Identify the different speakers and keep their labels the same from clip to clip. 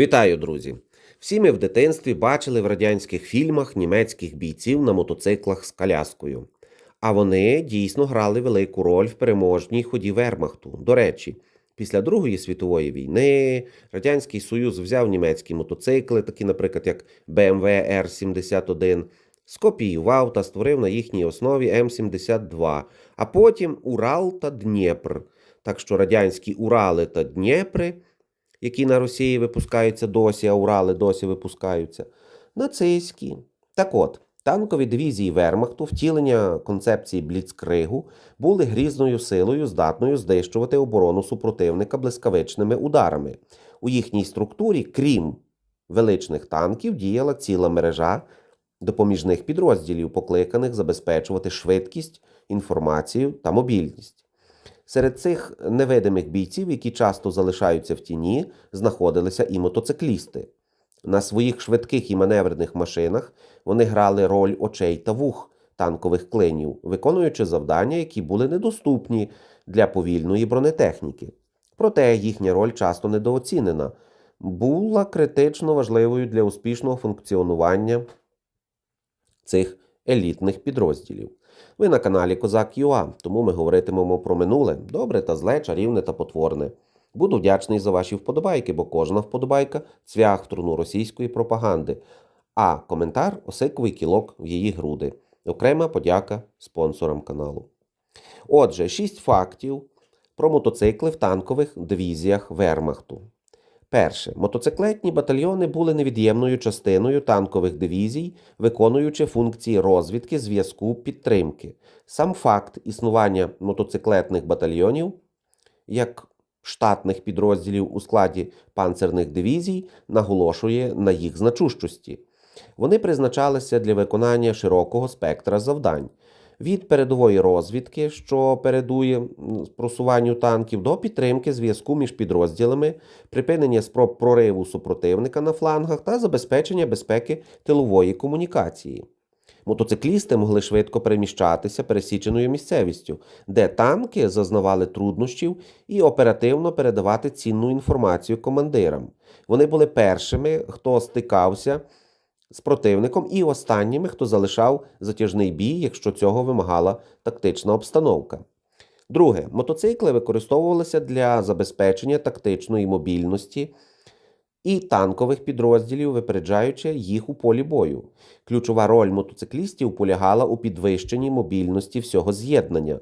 Speaker 1: Вітаю, друзі! Всі ми в дитинстві бачили в радянських фільмах німецьких бійців на мотоциклах з коляскою. А вони дійсно грали велику роль в переможній ході Вермахту. До речі, після Другої світової війни Радянський Союз взяв німецькі мотоцикли, такі, наприклад, як BMW R71, скопіював та створив на їхній основі М72, а потім Урал та Дніпр. Так що радянські Урали та Дніпри які на Росії випускаються досі, а Урали досі випускаються, нацистські. Так от, танкові дивізії Вермахту, втілення концепції Бліцкригу, були грізною силою, здатною знищувати оборону супротивника блискавичними ударами. У їхній структурі, крім величних танків, діяла ціла мережа допоміжних підрозділів, покликаних забезпечувати швидкість, інформацію та мобільність. Серед цих невидимих бійців, які часто залишаються в тіні, знаходилися і мотоциклісти. На своїх швидких і маневрених машинах вони грали роль очей та вух танкових клинів, виконуючи завдання, які були недоступні для повільної бронетехніки. Проте їхня роль часто недооцінена, була критично важливою для успішного функціонування цих елітних підрозділів. Ви на каналі Козак ЮА, тому ми говоритимемо про минуле, добре та зле, чарівне та потворне. Буду вдячний за ваші вподобайки, бо кожна вподобайка цвях в труну російської пропаганди, а коментар осиковий кілок в її груди. Окрема подяка спонсорам каналу. Отже, шість фактів про мотоцикли в танкових дивізіях Вермахту. Перше, мотоциклетні батальйони були невід'ємною частиною танкових дивізій, виконуючи функції розвідки, зв'язку, підтримки. Сам факт існування мотоциклетних батальйонів як штатних підрозділів у складі панцерних дивізій наголошує на їх значущості. Вони призначалися для виконання широкого спектра завдань від передової розвідки, що передує просуванню танків, до підтримки зв'язку між підрозділами, припинення спроб прориву супротивника на флангах та забезпечення безпеки тилової комунікації. Мотоциклісти могли швидко переміщатися пересіченою місцевістю, де танки зазнавали труднощів і оперативно передавати цінну інформацію командирам. Вони були першими, хто стикався з противником і останніми, хто залишав затяжний бій, якщо цього вимагала тактична обстановка. Друге, мотоцикли використовувалися для забезпечення тактичної мобільності і танкових підрозділів, випереджаючи їх у полі бою. Ключова роль мотоциклістів полягала у підвищенні мобільності всього з'єднання.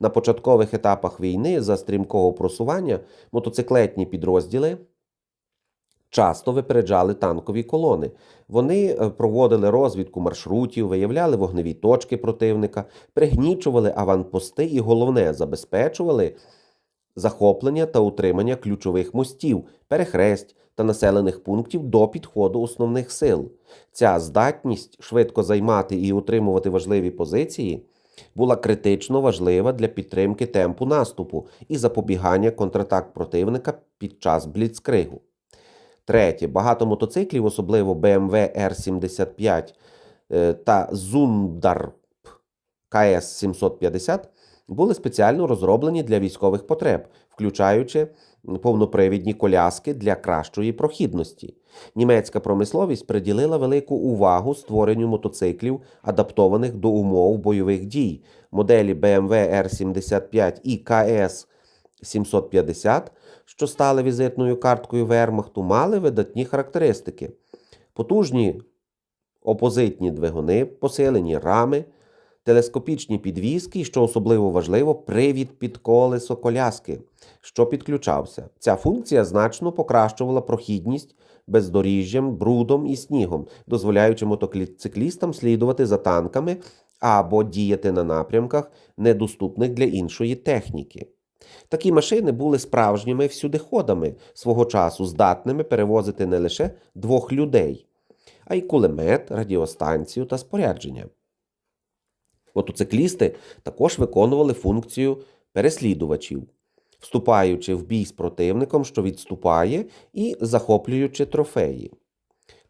Speaker 1: На початкових етапах війни за стрімкого просування мотоциклетні підрозділи часто випереджали танкові колони. Вони е, проводили розвідку маршрутів, виявляли вогневі точки противника, пригнічували аванпости і, головне, забезпечували захоплення та утримання ключових мостів, перехресть та населених пунктів до підходу основних сил. Ця здатність швидко займати і утримувати важливі позиції. Була критично важлива для підтримки темпу наступу і запобігання контратак противника під час бліцкригу. Третє, багато мотоциклів, особливо BMW R75 е, та Zundarp KS750, були спеціально розроблені для військових потреб, включаючи повнопривідні коляски для кращої прохідності. Німецька промисловість приділила велику увагу створенню мотоциклів, адаптованих до умов бойових дій. Моделі BMW R75 і KS 750 що стали візитною карткою Вермахту, мали видатні характеристики: потужні опозитні двигуни, посилені рами, телескопічні підвіски і, що особливо важливо, привід під колесо коляски, що підключався. Ця функція значно покращувала прохідність бездоріжжям, брудом і снігом, дозволяючи мотоциклістам слідувати за танками або діяти на напрямках, недоступних для іншої техніки. Такі машини були справжніми всюдиходами свого часу, здатними перевозити не лише двох людей, а й кулемет, радіостанцію та спорядження. Мотоциклісти також виконували функцію переслідувачів, вступаючи в бій з противником, що відступає, і захоплюючи трофеї.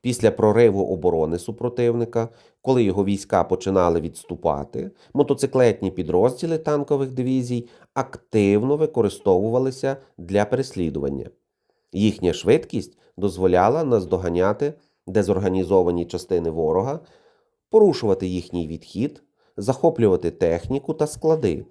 Speaker 1: Після прориву оборони супротивника, коли його війська починали відступати, мотоциклетні підрозділи танкових дивізій активно використовувалися для переслідування. Їхня швидкість дозволяла наздоганяти дезорганізовані частини ворога, порушувати їхній відхід, захоплювати техніку та склади.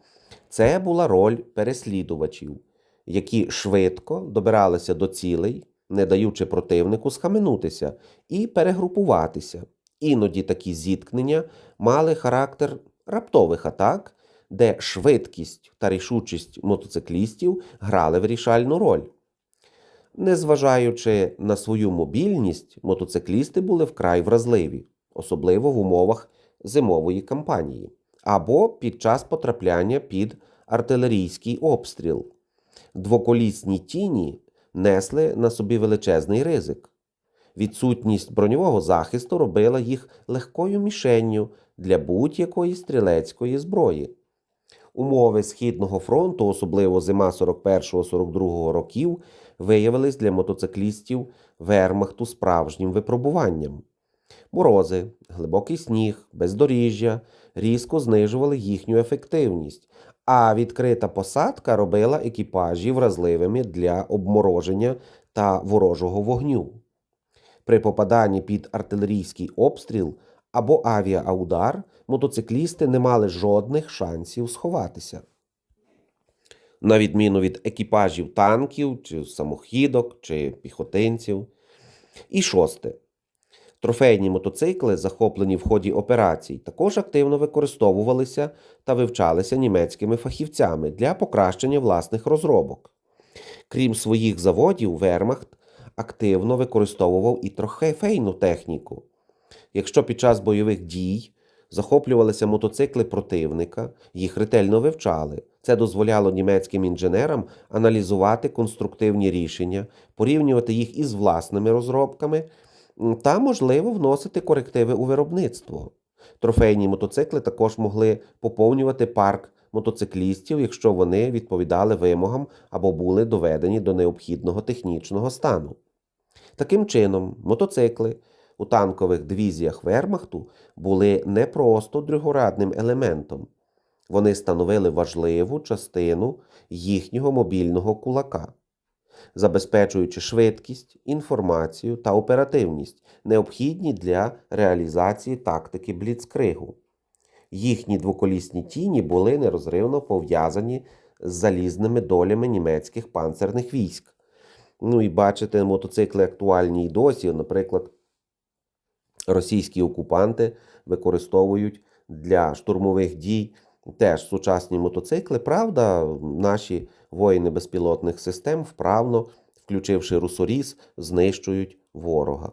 Speaker 1: Це була роль переслідувачів, які швидко добиралися до цілей, не даючи противнику схаменутися і перегрупуватися. Іноді такі зіткнення мали характер раптових атак, де швидкість та рішучість мотоциклістів грали вирішальну роль. Незважаючи на свою мобільність, мотоциклісти були вкрай вразливі, особливо в умовах зимової кампанії або під час потрапляння під артилерійський обстріл. Двоколісні тіні несли на собі величезний ризик. Відсутність броньового захисту робила їх легкою мішенню для будь-якої стрілецької зброї. Умови Східного фронту, особливо зима 41-42 років, виявились для мотоциклістів вермахту справжнім випробуванням. Морози, глибокий сніг, бездоріжжя різко знижували їхню ефективність, а відкрита посадка робила екіпажі вразливими для обмороження та ворожого вогню. При попаданні під артилерійський обстріл або авіаудар мотоциклісти не мали жодних шансів сховатися. На відміну від екіпажів танків, чи самохідок, чи піхотинців. І шосте. Трофейні мотоцикли, захоплені в ході операцій, також активно використовувалися та вивчалися німецькими фахівцями для покращення власних розробок. Крім своїх заводів, Вермахт активно використовував і трофейну техніку. Якщо під час бойових дій захоплювалися мотоцикли противника, їх ретельно вивчали. Це дозволяло німецьким інженерам аналізувати конструктивні рішення, порівнювати їх із власними розробками та, можливо, вносити корективи у виробництво. Трофейні мотоцикли також могли поповнювати парк мотоциклістів, якщо вони відповідали вимогам або були доведені до необхідного технічного стану. Таким чином, мотоцикли у танкових дивізіях Вермахту були не просто другорядним елементом, вони становили важливу частину їхнього мобільного кулака, забезпечуючи швидкість, інформацію та оперативність, необхідні для реалізації тактики бліцкригу. Їхні двоколісні тіні були нерозривно пов'язані з залізними долями німецьких панцерних військ. Ну і бачите, мотоцикли актуальні й досі. Наприклад, російські окупанти використовують для штурмових дій теж сучасні мотоцикли. Правда, наші воїни безпілотних систем вправно, включивши русоріз, знищують ворога.